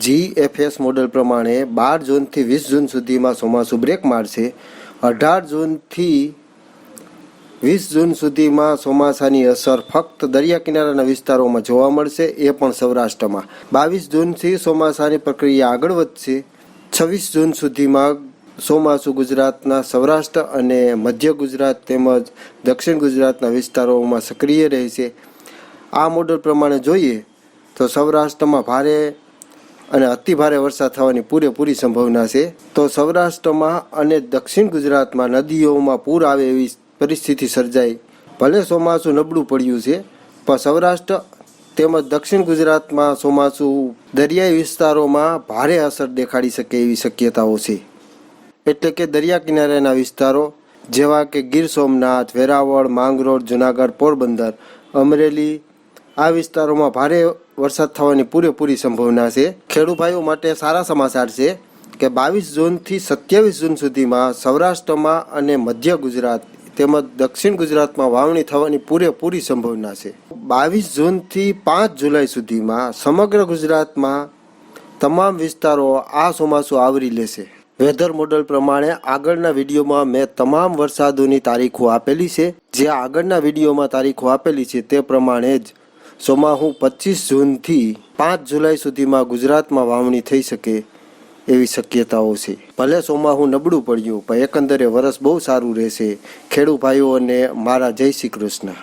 GFS model પ્રમાણે બાર જૂનથી વીસ જૂન સુધીમાં ચોમાસું બ્રેક મારશે. અઢાર જૂનથી વીસ જૂન સુધીમાં ચોમાસાની અસર ફક્ત દરિયા કિનારાના વિસ્તારોમાં જોવા મળશે, એ પણ સૌરાષ્ટ્રમાં. બાવીસ જૂનથી ચોમાસાની પ્રક્રિયા આગળ વધશે. છવ્વીસ જૂન સુધીમાં ચોમાસું ગુજરાતના સૌરાષ્ટ્ર અને મધ્ય ગુજરાત તેમજ દક્ષિણ ગુજરાતના વિસ્તારોમાં સક્રિય રહેશે. આ મોડલ પ્રમાણે જોઈએ તો સૌરાષ્ટ્રમાં ભારે અને અતિ ભારે વરસાદ થવાની પૂરેપૂરી સંભાવના છે. તો સૌરાષ્ટ્રમાં અને દક્ષિણ ગુજરાતમાં નદીઓમાં પૂર આવે એવી પરિસ્થિતિ સર્જાઈ. ભલે ચોમાસું નબળું પડ્યું છે, પણ સૌરાષ્ટ્ર તેમજ દક્ષિણ ગુજરાતમાં ચોમાસું દરિયાઈ વિસ્તારોમાં ભારે અસર દેખાડી શકે એવી શક્યતાઓ છે. એટલે કે દરિયા કિનારાના વિસ્તારો, જેવા કે ગીર સોમનાથ, વેરાવળ, માંગરોળ, જુનાગઢ, પોરબંદર, અમરેલી આ વિસ્તારોમાં ભારે વરસાદ થવાની પૂરેપૂરી સંભાવના છે. ખેડૂત ભાઈઓ માટે સારા સમાચાર છે કે બાવીસ જૂનથી સત્યાવીસ જૂન સુધીમાં સૌરાષ્ટ્રમાં અને મધ્ય ગુજરાત તેમજ દક્ષિણ ગુજરાતમાં વાવણી થવાની પૂરેપૂરી સંભાવના છે. બાવીસ જૂનથી પાંચ જુલાઈ સુધીમાં સમગ્ર ગુજરાતમાં તમામ વિસ્તારો આ ચોમાસું આવરી લેશે. વેધર મોડલ પ્રમાણે આગળના વિડીયોમાં મેં તમામ વરસાદોની તારીખો આપેલી છે. જે આગળના વિડીયોમાં તારીખો આપેલી છે તે પ્રમાણે જ ચોમાસું પચીસ જૂનથી પાંચ જુલાઈ સુધીમાં ગુજરાતમાં વાવણી થઈ શકે એવી શક્યતાઓ છે. ભલે ચોમાહું નબળું પડ્યું, પણ એકંદરે વરસ બહુ સારું રહેશે. ખેડૂત ભાઈઓને મારા જય શ્રી કૃષ્ણ.